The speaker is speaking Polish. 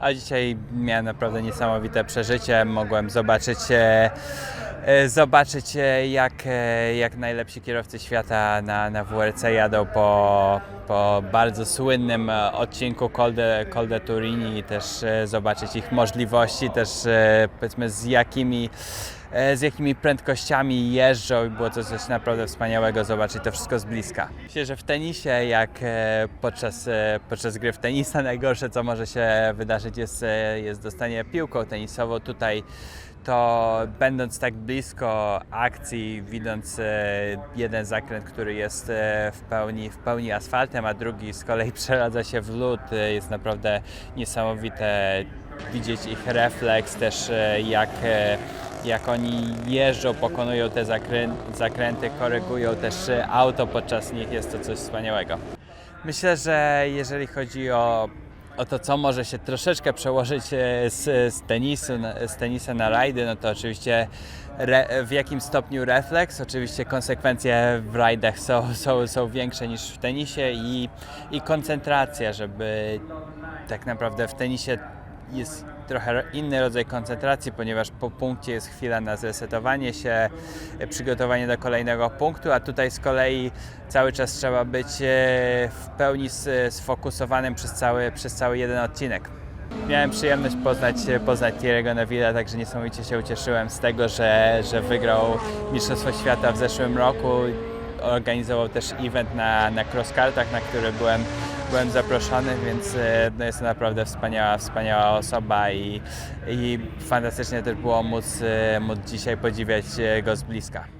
A dzisiaj miałem naprawdę niesamowite przeżycie. Mogłem zobaczyć, e, e, zobaczyć e, jak, jak najlepsi kierowcy świata na, na WRC jadą po, po bardzo słynnym odcinku Col de, Turini i też zobaczyć ich możliwości, też powiedzmy z jakimi z jakimi prędkościami jeżdżą i było to coś naprawdę wspaniałego zobaczyć to wszystko z bliska. Myślę, że w tenisie, jak e, podczas, e, podczas gry w tenisa, najgorsze co może się wydarzyć jest, e, jest dostanie piłką tenisową. Tutaj to będąc tak blisko akcji, widząc e, jeden zakręt, który jest e, w pełni, w pełni asfaltem, a drugi z kolei przeradza się w lód, e, jest naprawdę niesamowite widzieć ich refleks, też e, jak, e, jak oni jeżdżą, pokonują te zakrę zakręty, korygują też e, auto podczas nich, jest to coś wspaniałego. Myślę, że jeżeli chodzi o, o to, co może się troszeczkę przełożyć e, z, z, tenisu, z tenisa na rajdy, no to oczywiście re, w jakim stopniu refleks, oczywiście konsekwencje w rajdach są, są, są większe niż w tenisie i, i koncentracja, żeby tak naprawdę w tenisie jest trochę inny rodzaj koncentracji, ponieważ po punkcie jest chwila na zresetowanie się, e, przygotowanie do kolejnego punktu, a tutaj z kolei cały czas trzeba być e, w pełni sfokusowanym przez cały, przez cały jeden odcinek. Miałem przyjemność poznać, poznać Thierry'ego Neville'a, także niesamowicie się ucieszyłem z tego, że, że wygrał Mistrzostwo Świata w zeszłym roku. Organizował też event na, na crosskartach, na który byłem, byłem zaproszony, więc e, no jest to naprawdę wspaniała, wspaniała osoba i, i fantastycznie też było móc, e, móc dzisiaj podziwiać e, go z bliska.